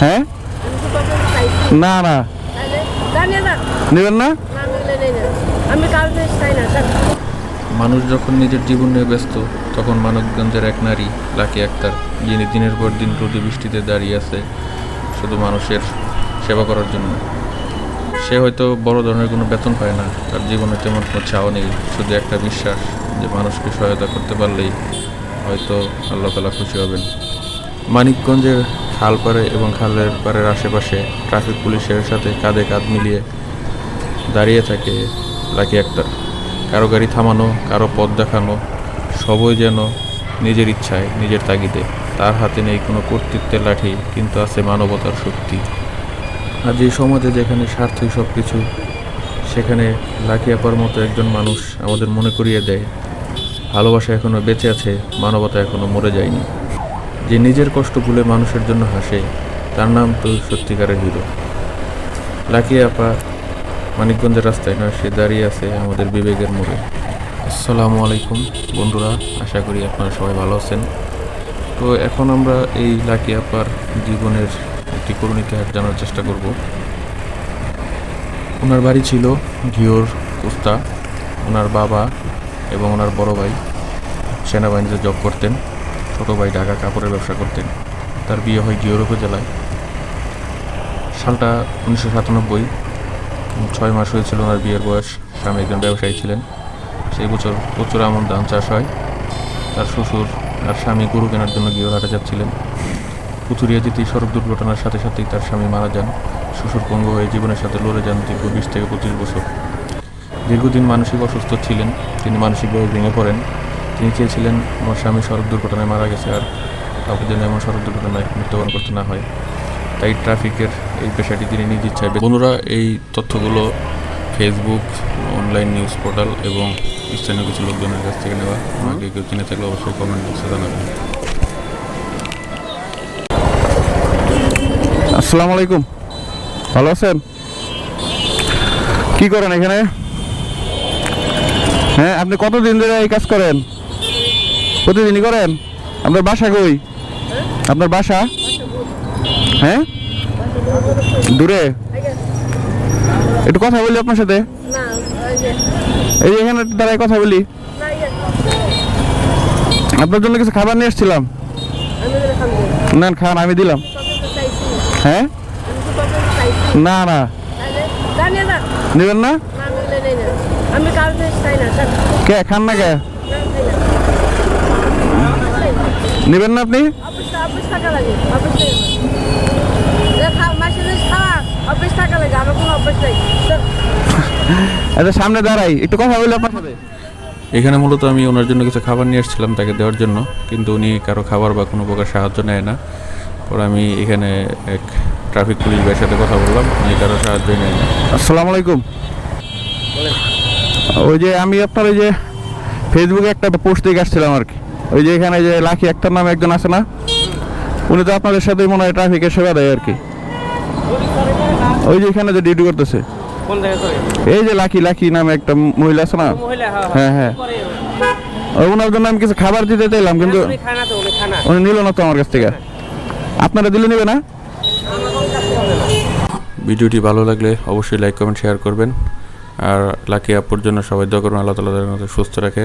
হ্যাঁ? না না। নেবেন না? মানুষ যখন নিজের জীবন নিয়ে ব্যস্ত, তখন মানবগঞ্জের এক নারী, লাকি আক্তার, যিনি দিনের পর দিন রোদে বৃষ্টিতে দাঁড়িয়ে আছে, শুধু মানুষের সেবা করার জন্য। সে হয়তো বড় ধরনের কোনো বেতন পায় না, তার জীবনে তেমন কোনো চাওয়া নেই, শুধু একটা বিশ্বাস যে মানুষকে সহায়তা করতে পারলেই হয়তো আল্লাহ তালা খুশি হবেন। মানিকগঞ্জের খাল পাড়ে এবং খালের পাড়ের আশেপাশে ট্রাফিক পুলিশের সাথে কাঁধে কাঁধ মিলিয়ে দাঁড়িয়ে থাকে লাকি আক্তার। কারও গাড়ি থামানো, কারও পথ দেখানো, সবই যেন নিজের ইচ্ছায়, নিজের তাগিদে। তার হাতে নেই কোনো কর্তৃত্বের লাঠি, কিন্তু আছে মানবতার শক্তি। আজ এই সমাজে যেখানে স্বার্থই সব কিছু সেখানে লাকি আপার মতো একজন মানুষ আমাদের মনে করিয়ে দেয়, ভালোবাসা এখনও বেঁচে আছে, মানবতা এখনও মরে যায়নি। যে নিজের কষ্ট ভুলে মানুষের জন্য হাসে, তার নাম তো সত্যিকারের হিরো। লাকি আপা, মানিকগঞ্জের রাস্তায় নয়, সে দাঁড়িয়ে আছে আমাদের বিবেকের মোড়ে। আসসালামু আলাইকুম বন্ধুরা, আশা করি আপনারা সবাই ভালো আছেন। তো এখন আমরা এই লাকি আপার জীবনের একটি করুণ ইতিহাস জানার চেষ্টা করব। ওনার বাড়ি ছিল ঘিওর কুস্তা। ওনার বাবা এবং ওনার বড় ভাই সেনাবাহিনীতে জব করতেন। ছোটো ভাই ঢাকা কাপড়ের ব্যবসা করতেন। তার বিয়ে হয় ঘিওর উপজেলায়। সালটা উনিশশো সাতানব্বই, ছয় মাস হয়েছিল ওনার বিয়ের বয়স। স্বামী একজন ব্যবসায়ী ছিলেন। সেই বছর প্রচুর আমন ধান চাষ হয়। তার শ্বশুর আর স্বামী গরু কেনার জন্য গিয়ে হাটে যাচ্ছিলেন। পুতুরিয়া যেতেই সড়ক দুর্ঘটনার সাথে সাথেই তার স্বামী মারা যান। শ্বশুর পঙ্গ হয়ে জীবনের সাথে লড়ে যান দীর্ঘ বিশ থেকে পঁচিশ বছর। দীর্ঘদিন মানসিক অসুস্থ ছিলেন। তিনি মানসিকভাবে ভেঙে পড়েন। তিনি চেয়েছিলেন আমার স্বামী সড়ক দুর্ঘটনায় মারা গেছে আর কাউকে যেন এমন সড়ক দুর্ঘটনায় মৃত্যুবরণ করতে না হয়। তাই ট্রাফিকের এই পেশাটি তিনি নিজ ইচ্ছায় বন্ধুরা এই তথ্যগুলো ফেসবুক অনলাইন নিউজ পোর্টাল এবং স্থানীয় কিছু লোকজনের কাছ থেকে নেওয়া। আমাকে কেউ চিনে থাকলে অবশ্যই কমেন্ট বক্সে জানাবেন। আসসালামু আলাইকুম। ভালো আছেন? কি করেন এখানে? হ্যাঁ আপনি কতদিন ধরে এই কাজ করেন? প্রতিদিনই করেন? আপনার বাসা কই? আপনার বাসা? হ্যাঁ? দূরে? একটু কথা বলি আপনার সাথে। এই এখানে দাঁড়ায় কথা বলি। আপনার জন্য কিছু খাবার নিয়ে এসেছিলাম। না খান আমি দিলাম। হ্যাঁ? না না। নেবেন না? কে খান না কে? অফিস না আপনি? আচ্ছা সামনে দাঁড়াই একটু কথা বলি আপনার সাথে। এখানে মূলত আমি ওনার জন্য কিছু খাবার নিয়ে এসেছিলাম তাকে দেওয়ার জন্য কিন্তু উনি কারও খাবার বা কোনো প্রকার সাহায্য নেয় না। পরে আমি এখানে এক ট্রাফিক পুলিশ ভাইয়ের সাথে কথা বললাম উনি কারও সাহায্য নেয় না। আসসালামু আলাইকুম। ওই যে আমি আপনার ওই যে ফেসবুকে একটা পোস্ট দেখে আসছিলাম আর কি। ওই যে এখানে যে লাখি একটার নামে একজন আছে না? উনি তো আপনাদের সাথে মনে হয় ট্রাফিকের সেবা দেয় আর কি। ওই যে এখানে যে ডিউটি করতেছে। এই যে লাকি লাকি নামে একটা মহিলা আছে না? হ্যাঁ হ্যাঁ। ওনার জন্য আমি কিছু খাবার দিতে চাইলাম কিন্তু উনি খানা তো উনি খানা উনি নিল না তো আমার কাছ থেকে। আপনারা দিলে নেবে না? ভিডিওটি ভালো লাগলে অবশ্যই লাইক কমেন্ট শেয়ার করবেন। আর লাকি আপুর জন্য সবাই দোয়া করবেন আল্লাহ তালা সুস্থ রাখে।